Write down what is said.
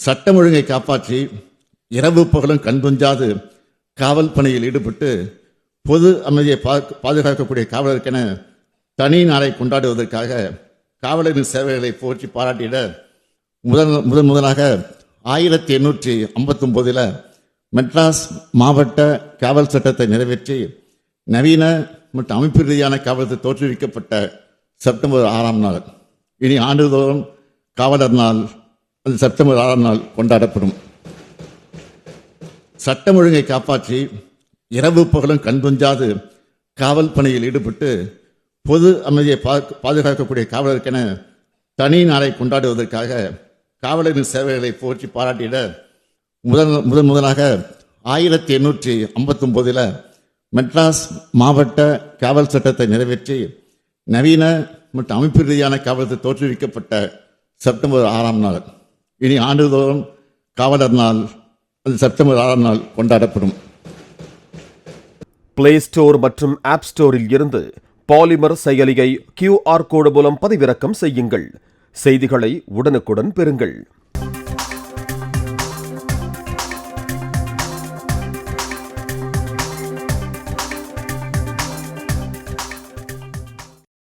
சட்டம் ஒழுங்கை காப்பாற்றி இரவு பகலும் கண்புஞ்சாது காவல் பணியில் ஈடுபட்டு பொது அமைதியை பா- பாதுகாக்கக்கூடிய காவலருக்கென தனி நாளை கொண்டாடுவதற்காக காவலரின் சேவைகளை போற்றி பாராட்டிட முதல் முதன் முதலாக ஆயிரத்தி எண்ணூற்றி ஐம்பத்தொம்போதில் மெட்ராஸ் மாவட்ட காவல் சட்டத்தை நிறைவேற்றி நவீன மற்றும் அமைப்பு ரீதியான காவலத்தை தோற்றுவிக்கப்பட்ட செப்டம்பர் ஆறாம் நாள். இனி ஆண்டுதோறும் காவலர் நாள் அது செப்டம்பர் ஆறாம் நாள் கொண்டாடப்படும். சட்டம் ஒழுங்கை காப்பாற்றி இரவு பகலும் கண்துஞ்சாது காவல் பணியில் ஈடுபட்டு பொது அமைதியை பா- பாதுகாக்கக்கூடிய காவலருக்கென தனி நாளை கொண்டாடுவதற்காக காவலரின் சேவைகளை போற்றி பாராட்டிட முதல் முதன் முதலாக ஆயிரத்தி எண்ணூற்றி ஐம்பத்தொம்போதில் மெட்ராஸ் மாவட்ட காவல் சட்டத்தை நிறைவேற்றி நவீன மற்றும் அமைப்பு ரீதியான காவலத்தை தோற்றுவிக்கப்பட்ட செப்டம்பர் ஆறாம் நாள். இனி ஆண்டுதோறும் காவலர் நாள் அது செப்டம்பர் ஆறாம் நாள் கொண்டாடப்படும். பிளே ஸ்டோர் மற்றும் ஆப் ஸ்டோரில் இருந்து பாலிமர் செயலியை கியூஆர் கோடு மூலம் பதிவிறக்கம் செய்யுங்கள். செய்திகளை உடனுக்குடன் பெறுங்கள்.